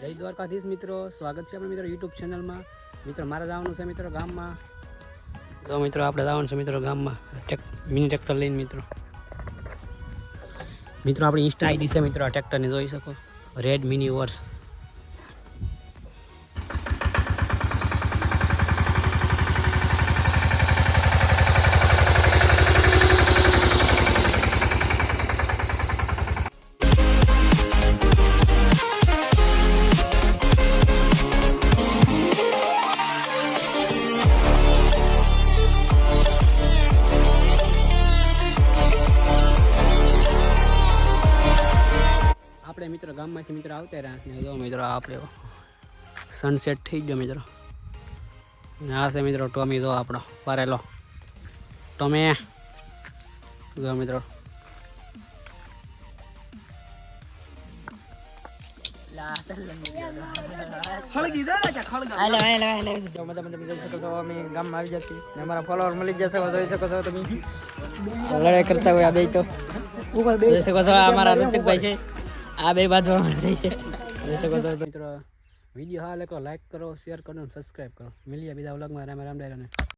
જય દ્વારકાધીશ મિત્રો. સ્વાગત છે આપણે મિત્રો યુટ્યુબ ચેનલમાં મિત્રો, મારે જવાનું છે મિત્રો ગામમાં. તો મિત્રો, આપણે જવાનું છે મિત્રો ગામમાં. ટેક મિની ટ્રેક્ટર લઈને મિત્રો. મિત્રો, આપણી ઇન્સ્ટા આઈડી છે મિત્રો, આ ટ્રેક્ટરને જોઈ શકો. રેડ મિની વર્સ આપણે મિત્રો ગામમાંથી મિત્રો આવતા રહ્યા જો મિત્રો આપણે સનસેટ થઈ ગયો મિત્રો. ને આ છે મિત્રો ટોમી જો આપણો પારેલો ટોમે. જો મિત્રો. લડાઈ કરતા હોય આ બે તો. જોઈ શકો છો અમારા રુચકભાઈ છે. આ બે બાજુ રહી છે. મિત્રો વીડિયો હાલ લાઈક કરો શેર કરો સબસ્ક્રાઈબ કરો. મળીએ બીજા વ્લોગમાં રામ રામ ડાયરાને.